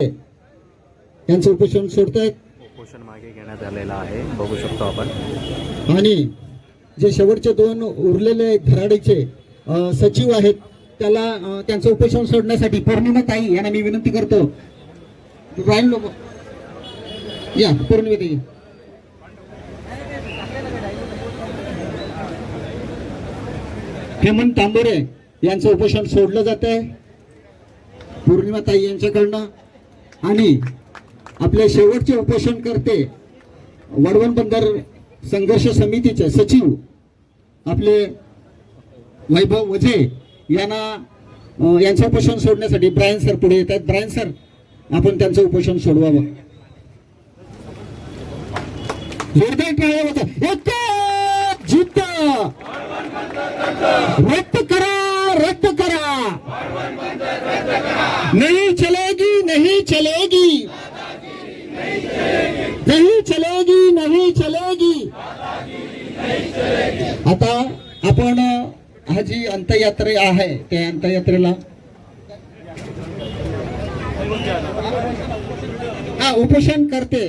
यांचं उपोषण सोडतायत. उपोषण मागे घेण्यात आलेलं आहे. बघू शकतो आपण. आणि जे शेवटचे दोन उरलेले धराडीचे सचिव आहेत त्याला त्यांचं उपोषण सोडण्यासाठी पौर्णिमा ताई यांना मी विनंती करतो. राहील लोक. या पौर्णिमा ताई. हेमंत तांबोरे यांचं उपोषण सोडलं जात आहे पौर्णिमा ताई यांच्याकडनं. आणि आपले शेवटचे उपोषण करते वडवण बंदर संघर्ष समितीचे सचिव आपले वैभव वझे यांना यांचं उपोषण सोडण्यासाठी ब्रायन सर पुढे येत आहेत ब्रायन सर आपण त्यांचं उपोषण सोडवावं. जोरदार टाळ्या होतं. जिद्द रद्द करा. रद्द करा। नहीं चलेगी नहीं चलेगी। नहीं चलेगी नहीं चलेगी। आता आपण हा जी अंतयात्रा आहे त्या अंतयात्रेला हा उपोषण करते.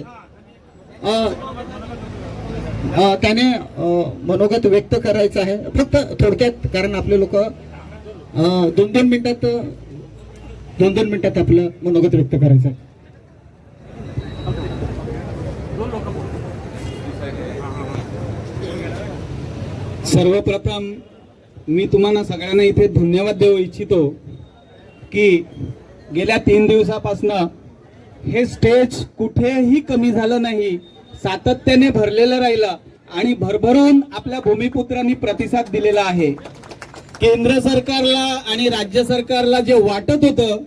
त्याने मनोगत व्यक्त करायचं आहे. फक्त थोडक्यात कारण आपले लोक दोन दोन मिनिटात दोन दोन मिनिटात आपलं मनोगत व्यक्त करायचं. सर्वप्रथम मी तुम्हाला सगळ्यांना इथे धन्यवाद देऊ इच्छितो की गेल्या तीन दिवसापासनं हे स्टेज कुठेही कमी झालं नाही सातत्याने भरलेलं राहिलं आणि भरभरून आपल्या भूमिपुत्रांनी प्रतिसाद दिलेला आहे. केंद्र सरकारला आणि राज्य सरकारला जे वाटत होतं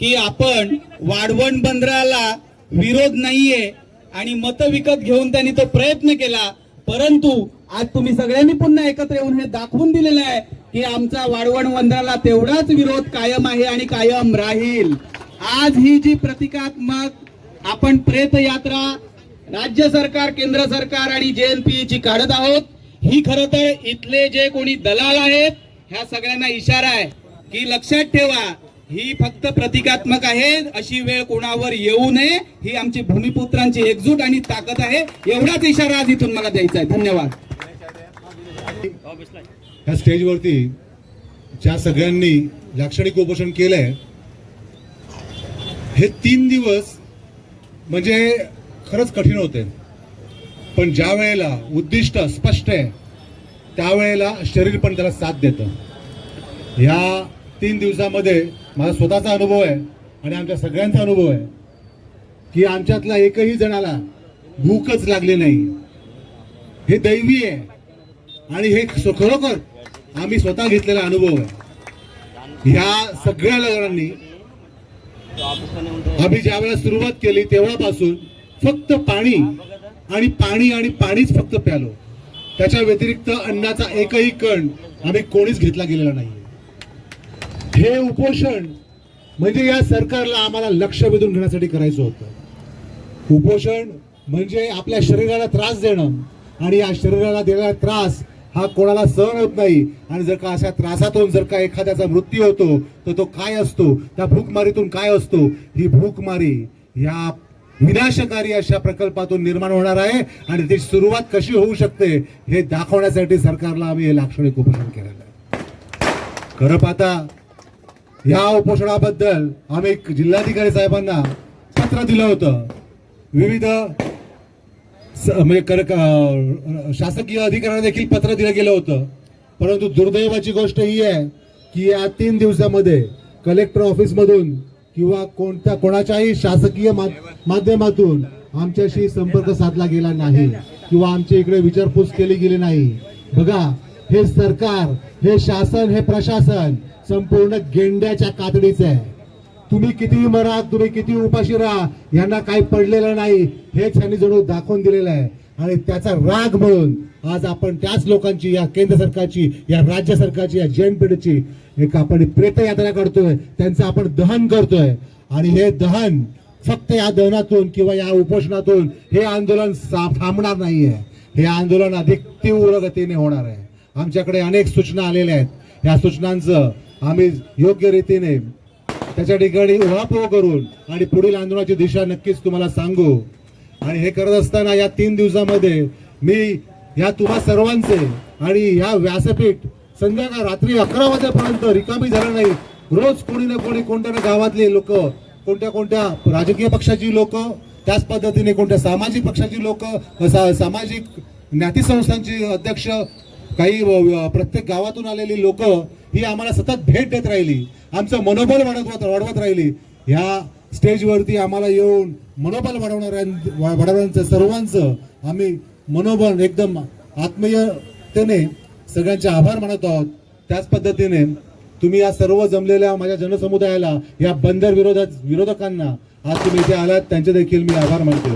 की आपण वाढवण बंदराला विरोध नाहीये आणि मत विकत घेऊन त्यांनी तो प्रयत्न केला परंतु आज तुम्ही सगळ्यांनी पुन्हा एकत्र येऊन हे दाखवून दिलेलं आहे की आमचा वाढवण बंदराला तेवढाच विरोध कायम आहे आणि कायम राहील. आज ही जी प्रतिकात्मक आपण प्रेत यात्रा राज्य सरकार केंद्र सरकार आणि JNPA ची काढत आहोत ही खरं तर इथले जे कोणी दलाल आहेत ह्या सगळ्यांना इशारा आहे की लक्षात ठेवा ही फक्त प्रतिकात्मक आहे अशी वेळ कोणावर येऊ नये ही आमची भूमिपुत्रांची एकजूट आणि ताकद आहे. एवढाच इशारा आज इथून मला द्यायचा आहे. धन्यवाद. ह्या स्टेजवरती ज्या सगळ्यांनी लाक्षणिक उपोषण केलंय हे तीन दिवस म्हणजे खरंच कठीण होते. पण ज्या वेळेला उद्दिष्ट स्पष्ट आहे त्यावेळेला शरीर पण त्याला साथ देतं. ह्या तीन दिवसामध्ये माझा स्वतःचा अनुभव आहे आणि आमच्या सगळ्यांचा अनुभव आहे की आमच्यातला एकही जणाला भूकच लागली नाही. हे दैवी आहे आणि हे खरोखर आम्ही स्वतः घेतलेला अनुभव आहे. ह्या सगळ्या लग्नांनी आम्ही ज्या वेळेला सुरुवात केली तेव्हापासून फक्त पाणी आणि पाणी आणि पाणीच फक्त प्यालो. त्याच्या व्यतिरिक्त अन्नाचा एकही कण आम्ही कोणीच घेतला गेलेला नाही हे उपोषण म्हणजे या सरकारला आम्हाला लक्ष वेधून घेण्यासाठी करायचं होतं. उपोषण म्हणजे आपल्या शरीराला त्रास देणं आणि या शरीराला दिलेला त्रास हा कोणाला सहन होत नाही. आणि जर का अशा त्रासातून जर का एखाद्याचा मृत्यू होतो तर तो काय असतो? त्या भूकमारीतून काय असतो? ही भूकमारी या विनाशकारी अशा प्रकल्पातून निर्माण होणार आहे आणि ती सुरुवात कशी होऊ शकते हे दाखवण्यासाठी सरकारला आम्ही हे लाक्षणिक उपोषण केलेलं आहे. खरं पाहता या उपोषणाबद्दल आम्ही एक जिल्हाधिकारी साहेबांना पत्र दिलं होतं. विविध स- म्हणजे कर- शासकीय अधिकाऱ्यांना देखील पत्र दिलं गेलं होतं. परंतु दुर्दैवाची गोष्ट ही आहे की या तीन दिवसामध्ये कलेक्टर ऑफिसमधून किंवा कोणत्या कोणाच्याही शासकीय मा- माध्यमातून आमच्याशी संपर्क साधला गेला नाही किंवा आमच्या इकडे विचारपूस केली गेली नाही. बघा हे सरकार हे शासन हे प्रशासन संपूर्ण गेंड्याच्या कातडीचं आहे. तुम्ही किती मरा तुम्ही किती उपाशी राहा यांना काही पडलेलं नाही हेच यांनी जणू दाखवून दिलेलं आहे. आणि त्याचा राग म्हणून आज आपण त्याच लोकांची या केंद्र सरकारची या राज्य सरकारची या जैन एक आपण प्रेतयात्रा करतोय त्यांचं आपण दहन करतोय. आणि हे दहन फक्त या दहनातून किंवा या उपोषणातून हे आंदोलन थांबणार नाहीये. हे आंदोलन अधिक तीव्र गतीने होणार आहे. आमच्याकडे अनेक सूचना आलेल्या आहेत. या सूचनांचं आम्ही योग्य रीतीने त्याच्या ठिकाणी उहापोह करून आणि पुढील आंदोलनाची दिशा नक्कीच तुम्हाला सांगू. आणि हे करत असताना या तीन दिवसामध्ये मी या तुम्हा सर्वांचे आणि या व्यासपीठ संध्याकाळ रात्री अकरा वाजेपर्यंत रिकामी झालं नाही. रोज कोणी ना कोणी कोणत्या ना गावातले लोक कोणत्या कोणत्या राजकीय पक्षाची लोक त्याच पद्धतीने कोणत्या सामाजिक पक्षाची लोक सामाजिक ज्ञातीसंस्थांची अध्यक्ष काही प्रत्येक गावातून आलेली लोक ही आम्हाला सतत भेट देत राहिली. आमचं मनोबल वाढवत वाढवत राहिली. ह्या स्टेजवरती आम्हाला येऊन मनोबल वाढवणाऱ्या वाढवण्याचं सर्वांचं आम्ही मनोबल एकदम आत्मीयतेने सगळ्यांचे आभार मानत आहोत. त्याच पद्धतीने तुम्ही या सर्व जमलेल्या माझ्या जनसमुदायाला या बंदर विरोधात विरोधकांना आज तुम्ही इथे आलात त्यांचे देखील मी आभार मानतो.